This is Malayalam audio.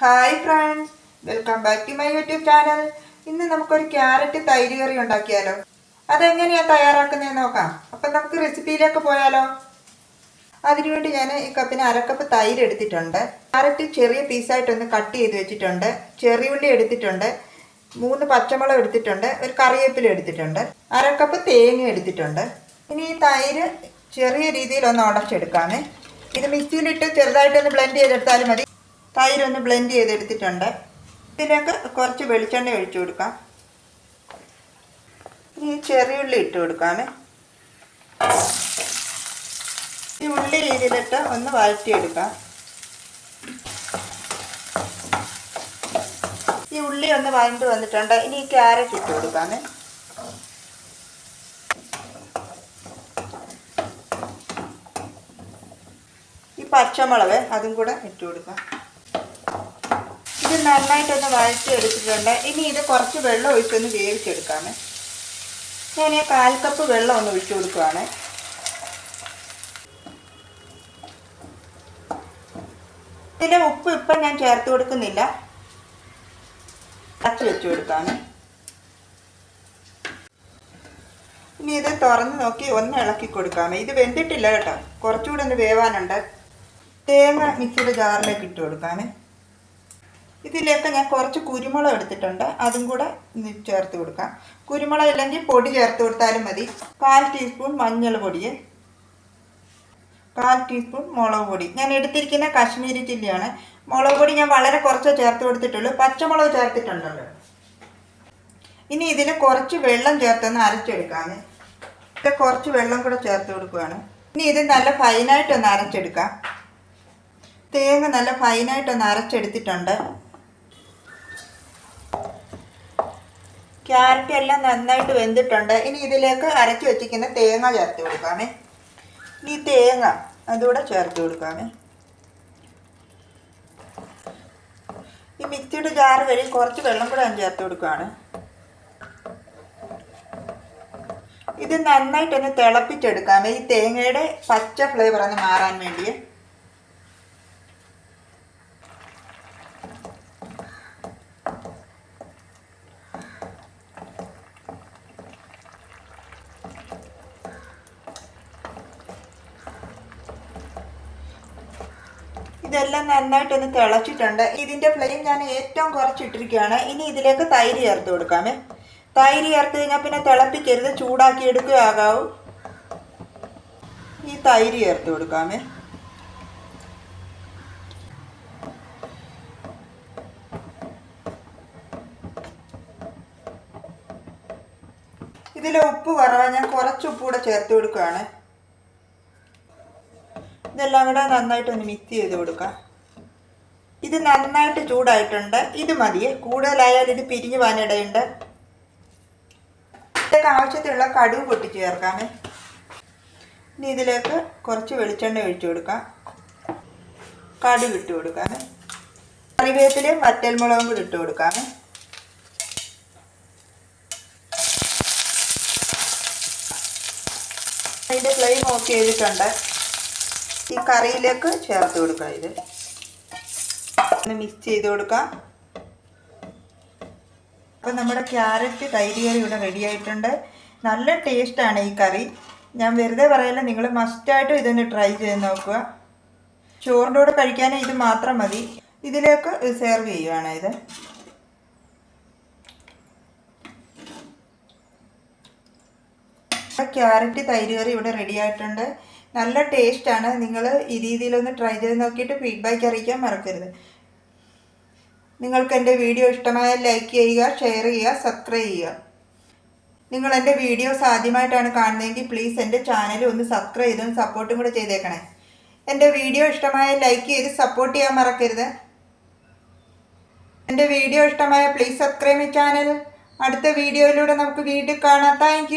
Hi friends welcome back to my YouTube channel ഇന്ന് നമുക്കൊരു ക്യാരറ്റ് തൈര് കറി ഉണ്ടാക്കിയാലോ? അതെങ്ങനെയാണ് തയ്യാറാക്കുന്നതെന്ന് നോക്കാം. അപ്പം നമുക്ക് റെസിപ്പിയിലേക്ക് പോയാലോ? അതിനുവേണ്ടി ഞാൻ ഈ കപ്പിന് അരക്കപ്പ് തൈര് എടുത്തിട്ടുണ്ട്. ക്യാരറ്റ് ചെറിയ പീസായിട്ടൊന്ന് കട്ട് ചെയ്ത് വെച്ചിട്ടുണ്ട്. ചെറിയ ഉള്ളി എടുത്തിട്ടുണ്ട്. മൂന്ന് പച്ചമുളക് എടുത്തിട്ടുണ്ട്. ഒരു കറിവേപ്പില എടുത്തിട്ടുണ്ട്. അരക്കപ്പ് തേങ്ങ എടുത്തിട്ടുണ്ട്. ഇനി ഈ തൈര് ചെറിയ രീതിയിൽ ഒന്ന് ഉടച്ചെടുക്കാമേ. ഇത് മിക്സിയിലിട്ട് ചെറുതായിട്ടൊന്ന് ബ്ലെൻഡ് ചെയ്തെടുത്താലും മതി. തൈര് ഒന്ന് ബ്ലെൻഡ് ചെയ്തെടുത്തിട്ടുണ്ട്. ഇതിലേക്ക് കുറച്ച് വെളിച്ചെണ്ണ ഒഴിച്ചു കൊടുക്കാം. ഇനി ഈ ചെറിയ ഉള്ളി ഇട്ട് കൊടുക്കാമേ. ഈ ഉള്ളി രീതിയിലിട്ട് ഒന്ന് വഴറ്റിയെടുക്കാം. ഈ ഉള്ളി ഒന്ന് വഴണ്ട് വന്നിട്ടുണ്ട്. ഇനി ഈ ക്യാരറ്റ് ഇട്ട് കൊടുക്കാമേ. ഈ പച്ചമുളക് അതും കൂടെ ഇട്ട് കൊടുക്കാം. ഇത് നന്നായിട്ടൊന്ന് വഴറ്റി എടുത്തിട്ടുണ്ട് ഇനി ഇത് കുറച്ച് വെള്ളം ഒഴിച്ചൊന്ന് വേവിച്ചെടുക്കാമേ. ഞാൻ ഈ കാൽ കപ്പ് വെള്ളം ഒന്ന് ഒഴിച്ചു കൊടുക്കുവാണ്. ഇതിന്റെ ഉപ്പ് ഇപ്പം ഞാൻ ചേർത്ത് കൊടുക്കുന്നില്ല. അടച്ച് വെച്ച് കൊടുക്കാമേ. ഇനി ഇത് തുറന്ന് നോക്കി ഒന്ന് ഇളക്കി കൊടുക്കാമേ. ഇത് വെന്തിട്ടില്ല കേട്ടോ. കുറച്ചുകൂടെ ഒന്ന് വേവാനുണ്ട്. തേങ്ങ മിക്സിയുടെ ജാറിലേക്ക് ഇട്ട് കൊടുക്കാമേ. ഇതിലേക്ക് ഞാൻ കുറച്ച് കുരുമുളക് എടുത്തിട്ടുണ്ട്. അതും കൂടെ ചേർത്ത് കൊടുക്കാം. കുരുമുളക് ഇല്ലെങ്കിൽ പൊടി ചേർത്ത് കൊടുത്താലും മതി. കാൽ ടീസ്പൂൺ മഞ്ഞൾ പൊടി കാൽ ടീസ്പൂൺ മുളക് പൊടി. ഞാൻ എടുത്തിരിക്കുന്ന കാശ്മീരി ചില്ലിയാണ്. മുളക് പൊടി ഞാൻ വളരെ കുറച്ച് ചേർത്ത് കൊടുത്തിട്ടുള്ളൂ. പച്ചമുളക് ചേർത്തിട്ടുണ്ടല്ലോ. ഇനി ഇതിൽ കുറച്ച് വെള്ളം ചേർത്തൊന്ന് അരച്ചെടുക്കാമേ. ഇത് കുറച്ച് വെള്ളം കൂടെ ചേർത്ത് കൊടുക്കുകയാണ് ഇനി ഇത് നല്ല ഫൈനായിട്ടൊന്ന് അരച്ചെടുക്കാം. തേങ്ങ നല്ല ഫൈനായിട്ടൊന്ന് അരച്ചെടുത്തിട്ടുണ്ട്. ക്യാരറ്റ് എല്ലാം നന്നായിട്ട് വെന്തിട്ടുണ്ട്. ഇനി ഇതിലേക്ക് അരച്ച് വെച്ചിരിക്കുന്ന തേങ്ങ ചേർത്ത് കൊടുക്കാമേ. ഈ തേങ്ങ അതുകൂടെ ചേർത്ത് കൊടുക്കാമേ. ഈ മിക്സിയുടെ ജാറ് വഴി കുറച്ച് വെള്ളം കൂടെ ഞാൻ ചേർത്ത് കൊടുക്കുകയാണ് ഇത് നന്നായിട്ടൊന്ന് തിളപ്പിച്ചെടുക്കാമേ. ഈ തേങ്ങയുടെ പച്ച ഫ്ലേവർ ഒന്ന് മാറാൻ വേണ്ടിയേ. ഇതെല്ലാം നന്നായിട്ടൊന്ന് തിളച്ചിട്ടുണ്ട്. ഇതിന്റെ ഫ്ലെയിം ഞാൻ ഏറ്റവും കുറച്ചിട്ടിരിക്കുകയാണ്. ഇനി ഇതിലേക്ക് തൈര് ചേർത്ത് കൊടുക്കാമേ. തൈര് ചേർത്ത് കഴിഞ്ഞാൽ പിന്നെ തിളപ്പിക്കരുത്. ചൂടാക്കി എടുക്കുകയാകാവൂ. ഈ തൈര് ചേർത്ത് കൊടുക്കാമേ. ഇതിൽ ഉപ്പ് കുറവാണ് ഞാൻ കുറച്ച് ഉപ്പ് കൂടെ ചേർത്ത് കൊടുക്കുകയാണ്. ഇതെല്ലാം കൂടെ നന്നായിട്ടൊന്ന് മിക്സ് ചെയ്ത് കൊടുക്കാം. ഇത് നന്നായിട്ട് ചൂടായിട്ടുണ്ട്. ഇത് മതിയെ കൂടുതലായാൽ ഇത് പിരിഞ്ഞു പോകാനിടയുണ്ട് ഇതൊക്കെ ആവശ്യത്തിലുള്ള കടുവ് പൊട്ടി ചേർക്കാമേ. ഇനി ഇതിലേക്ക് കുറച്ച് വെളിച്ചെണ്ണ ഒഴിച്ചു കൊടുക്കാം. കടുവ് ഇട്ട് കൊടുക്കാമേ. കറിവേപ്പിലയും വറ്റൽമുളകും കൂടി ഇട്ട് കൊടുക്കാമേ. അതിന്റെ ഫ്ലെയിം ഓഫ് ചെയ്തിട്ടുണ്ട്. ഈ കറിയിലേക്ക് ചേർത്ത് കൊടുക്കാം ഇത്. ഒന്ന് മിക്സ് ചെയ്ത് കൊടുക്കാം. അപ്പം നമ്മുടെ ക്യാരറ്റ് തൈര് കറി ഇവിടെ റെഡി ആയിട്ടുണ്ട്. നല്ല ടേസ്റ്റാണ് ഈ കറി. ഞാൻ വെറുതെ പറയല്ല നിങ്ങൾ മസ്റ്റായിട്ടും ഇതൊന്ന് ട്രൈ ചെയ്ത് നോക്കുക. ചോറിന്റെ കൂടെ കഴിക്കാൻ ഇത് മാത്രം മതി. ഇതിലേക്ക് സെർവ് ചെയ്യുവാണ് ഇത്. ക്യാരറ്റ് തൈര് കറി ഇവിടെ റെഡി ആയിട്ടുണ്ട്. നല്ല ടേസ്റ്റാണ് നിങ്ങൾ ഈ രീതിയിലൊന്ന് ട്രൈ ചെയ്ത് നോക്കിയിട്ട് ഫീഡ്ബാക്ക് അറിയിക്കാൻ മറക്കരുത്. നിങ്ങൾക്ക് എന്റെ വീഡിയോ ഇഷ്ടമായാൽ ലൈക്ക് ചെയ്യുക ഷെയർ ചെയ്യുക സബ്സ്ക്രൈബ് ചെയ്യുക. നിങ്ങൾ എന്റെ വീഡിയോസ് ആദ്യമായിട്ടാണ് കാണുന്നതെങ്കിൽ പ്ലീസ് എന്റെ ചാനൽ ഒന്ന് സബ്സ്ക്രൈബ് ചെയ്തും സപ്പോർട്ടും കൂടെ ചെയ്തേക്കണേ. എന്റെ വീഡിയോ ഇഷ്ടമായാൽ ലൈക്ക് ചെയ്ത് സപ്പോർട്ട് ചെയ്യാൻ മറക്കരുത്. എന്റെ വീഡിയോ ഇഷ്ടമായ പ്ലീസ് സബ്സ്ക്രൈബ് ചാനൽ അടുത്ത വീഡിയോയിലൂടെ നമുക്ക് വീണ്ടും കാണാം. താങ്ക്